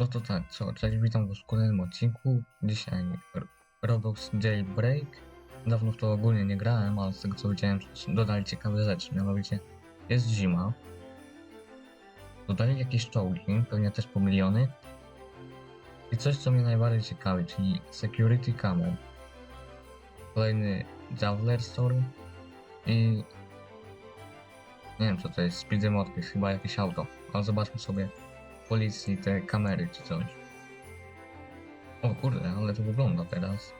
No to tak, co, cześć, witam w kolejnym odcinku. Dzisiaj Roblox Jailbreak. Dawno w to ogólnie nie grałem, ale z tego co widziałem, dodali ciekawe rzeczy, mianowicie jest zima. Dodali jakieś czołgi, pewnie też po miliony. I coś, co mnie najbardziej ciekawi, czyli Security Camo. Kolejny Javelin Store i nie wiem co to jest, Speedy Modcase, chyba jakieś auto. Ale zobaczmy sobie policji te kamery czy coś. O kurde, ale to wygląda teraz.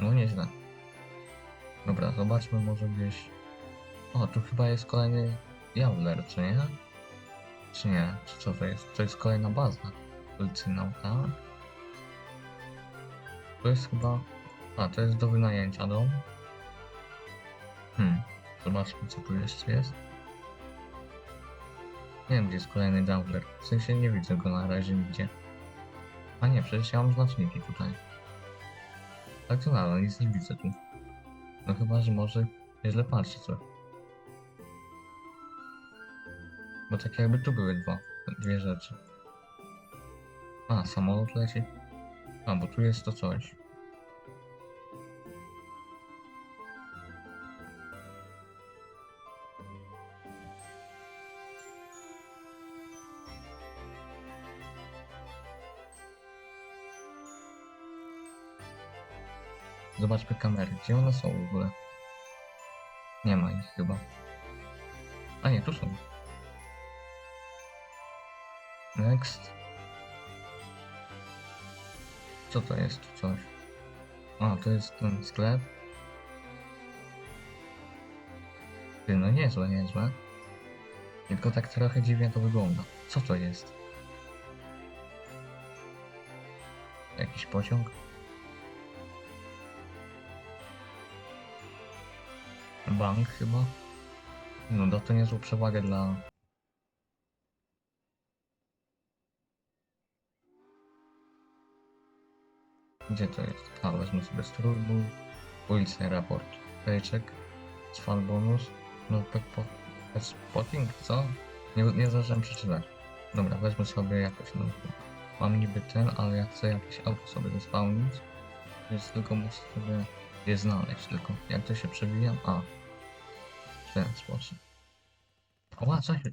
No nieźle. Dobra, zobaczmy może gdzieś. O, tu chyba jest kolejny Jawler, czy nie? Czy nie? Czy co to jest? To jest kolejna baza policyjna, tak? To jest chyba... A, to jest do wynajęcia dom. Hmm. Zobaczmy, co tu jeszcze jest. Nie wiem, gdzie jest kolejny Doubler. W sensie nie widzę go na razie nigdzie. A nie, przecież ja mam znaczniki tutaj. Tak to nadal, nic nie widzę tu. No chyba, że może źle patrzy coś. Bo tak jakby tu były dwa, dwie rzeczy. A, samolot leci. A, bo tu jest to coś. Zobaczmy kamery. Gdzie one są w ogóle? Nie ma ich chyba. A nie, tu są. Next. Co to jest tu coś? A, to jest ten sklep. Ty, no niezłe, niezłe. Tylko tak trochę dziwnie to wygląda. Co to jest? Jakiś pociąg? Bank chyba? No da to niezłą przewagę dla... Gdzie to jest? A, wezmę sobie strójbój, policja, raport, paycheck, swan bonus, no po, spotting, co? Nie, nie zdążyłem przeczytać. Dobra, wezmę sobie jakoś, no mam niby ten, ale ja chcę jakieś auto sobie zespałnić, więc tylko muszę sobie je znaleźć, tylko jak to się przewija? A, w ten sposób. Oła, co się...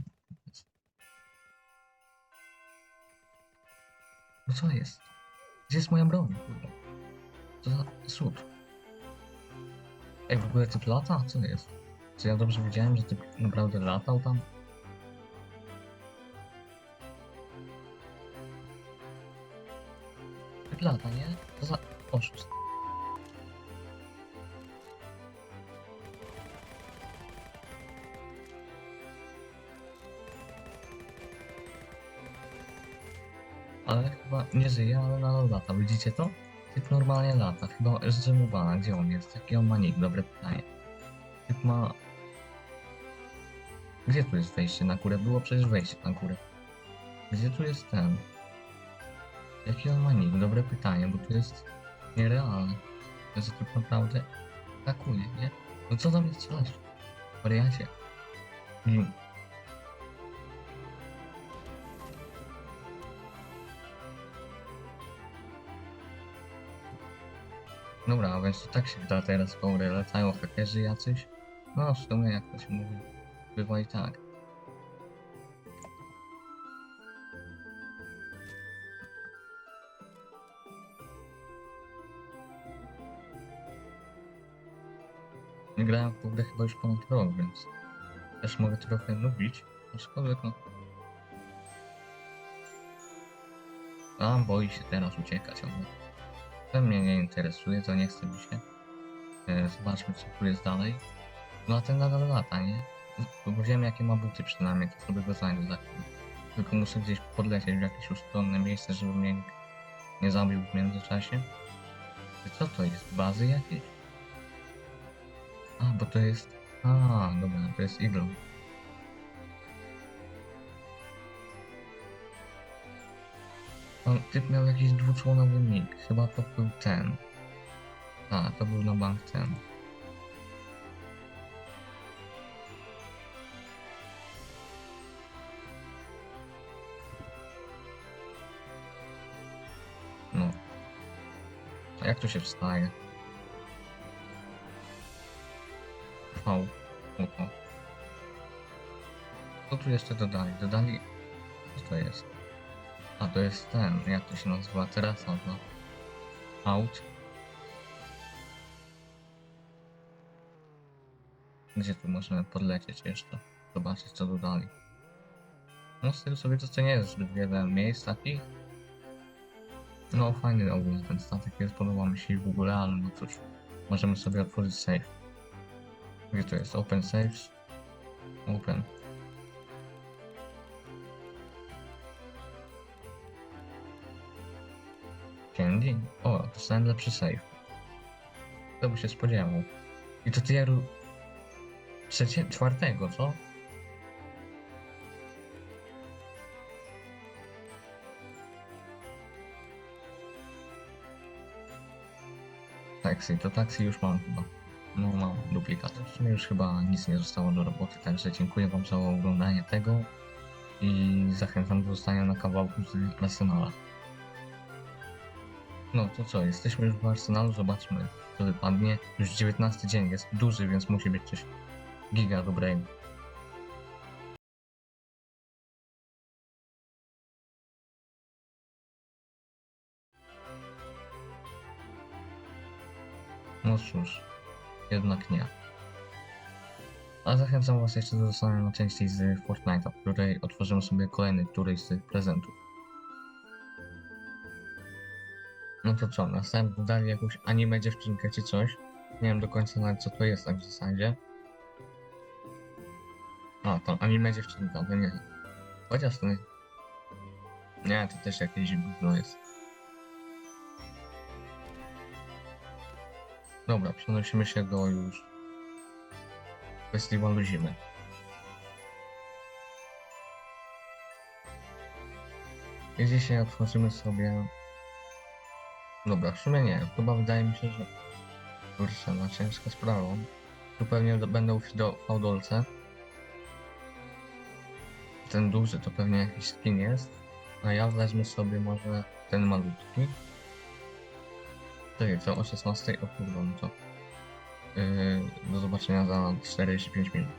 No co jest? Gdzie jest moja broń? Co za cud? Ej, w ogóle typ lata? Co jest? Czy ja dobrze widziałem, że typ naprawdę latał tam? Typ lata, nie? Co za oszust? Ale chyba nie żyje, ale nadal lata. Widzicie to? Typ normalnie lata. Chyba zdrzemowany. Gdzie on jest? Jaki on ma nick? Dobre pytanie. Typ ma... Gdzie tu jest wejście na górę? Było przecież wejście na górę. Gdzie tu jest ten? Jaki on ma nick? Dobre pytanie, bo tu jest nierealne. Jest typ naprawdę atakuje, nie? No co tam jest strzelasz? Wariacie. I Dobra, a więc to tak się da teraz grę latają hakerzy jacyś. No w sumie jak to się mówi, bywa i tak. Nie grałem w grę chyba już ponad rok, więc też mogę trochę lubić, aczkolwiek no... A, boi się teraz uciekać od mnie. To mnie nie interesuje, to nie chce mi się. E, Zobaczmy, co tu jest dalej. No a ten nadal lata, nie? Wiem, jakie ma buty przynajmniej, to sobie go znajdę za chwilę. Tylko muszę gdzieś podlecieć w jakieś ustronne miejsce, żeby mnie nie zabił w międzyczasie. Co to jest? Bazy jakieś? A, bo to jest... A, dobra, to jest Eagle. Typ miał jakiś dwuczłonowy nick. Chyba to był ten. A, to był na bank ten. No. A jak tu się wstaje? V. Oto. Co tu jeszcze dodali? Dodali... Co to jest? A, to jest ten, jak to się nazywa? Terasa dla aut. Gdzie tu możemy podlecieć jeszcze? Zobaczyć co dodali. No z tym sobie to, to nie jest zbyt wiele miejsc takich. No fajny ogólnie ten statek jest, podoba mi się w ogóle, ale no cóż. Możemy sobie otworzyć safe. Gdzie to jest? Open saves? Open. Candy? O, dostałem lepszy save. Kto by się spodziewał? I to tieru... Trzecie... czwartego, co? Taxi, to taxi już mam chyba. No mam duplikat. W sumie już chyba nic nie zostało do roboty, także dziękuję wam za oglądanie tego i zachęcam do zostania na kawałku z Arsenala. No to co, jesteśmy już w Arsenalu, zobaczmy co wypadnie. Już 19 dzień jest duży, więc musi być coś giga dobrego. No cóż, jednak nie. A zachęcam was jeszcze do zostania na części z Fortnite'a, w której otworzymy sobie kolejny któryś z prezentów. No to co, następnie dali jakąś anime dziewczynkę czy coś. Nie wiem do końca nawet co to jest tak w zasadzie. A, to anime dziewczynka, to nie. Chociaż to nie. Nie, to też jakieś gówno jest. Dobra, przenosimy się do już festiwalu zimy. I dzisiaj otworzymy sobie... Dobra, w sumie nie, chyba wydaje mi się, że... Kurczę, no ciężka sprawa. Tu pewnie do, będą do fałdolce. Ten duży to pewnie jakiś skin jest. A ja wezmę sobie może ten malutki. Czekaj, co o 16? O kurde, no to... Yy, do zobaczenia za 45 minut.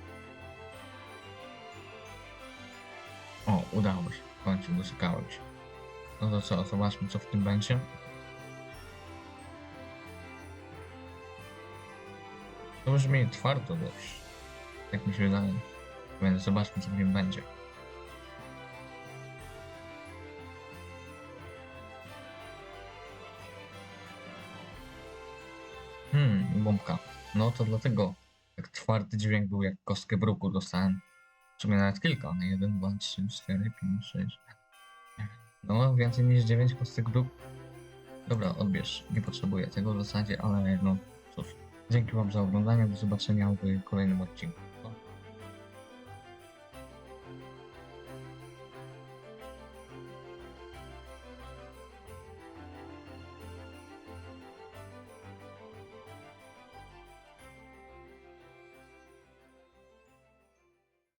O, udało się. W końcu. No to co, zobaczmy co w tym będzie. To brzmi twardo dość. Jak mi się wydaje. Więc zobaczmy co w nim będzie. Hmm, bombka. No to dlatego tak twardy dźwięk był jak kostkę bruku dostałem. W sumie nawet kilka. 1, 2, 3, 4, 5, 6. No, więcej niż 9 kostek bruku. Dobra, odbierz. Nie potrzebuję tego w zasadzie, ale no. Dzięki wam za oglądanie. Do zobaczenia w kolejnym odcinku.